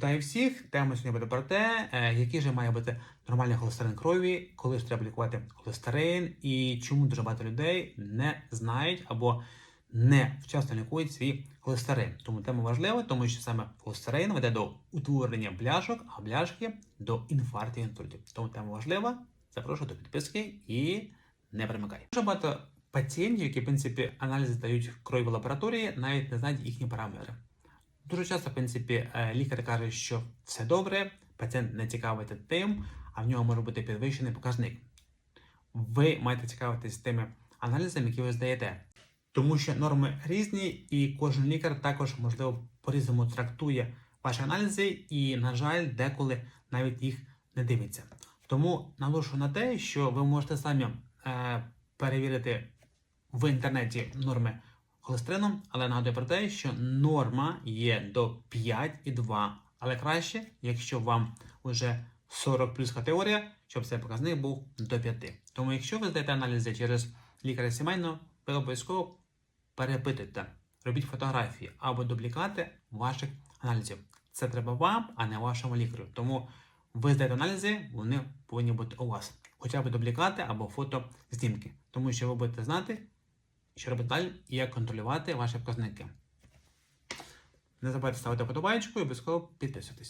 Вітаю всіх! Тема сьогодні буде про те, е, який же має бути нормальний холестерин крові, коли ж треба лікувати холестерин, і чому дуже багато людей не знають або не вчасно лікують свій холестерин. Тому тема важлива, тому що саме холестерин веде до утворення бляшок, а бляшки до інфарктів і інсультів. Тому тема важлива. Запрошую до підписки і не перемикай. Дуже багато пацієнтів, які в принципі аналізи дають крові в лабораторії, навіть не знають їхні параметри. Дуже часто, в принципі, е, лікар каже, що все добре, пацієнт не цікавиться тим, а в нього може бути підвищений показник. Ви маєте цікавитись тими аналізами, які ви здаєте. Тому що норми різні, і кожен лікар також, можливо, по-різному трактує ваші аналізи, і, на жаль, деколи навіть їх не дивиться. Тому наголошую на те, що ви можете самі е, перевірити в інтернеті норми холестерину, але нагадую про те, що норма є до 5,2, але краще, якщо вам вже 40 плюс категорія, щоб цей показник був до 5. Тому якщо ви здаєте аналізи через лікаря сімейного, ви обов'язково перепитуйте, робіть фотографії або дублікати ваших аналізів. Це треба вам, а не вашому лікарю. Тому ви здаєте аналізи, вони повинні бути у вас. Хоча б дублікати або фото знімки. Тому що ви будете знати, далі і як контролювати ваші показники. Не забувайте ставити подобаєчку і обов'язково підписуйтесь.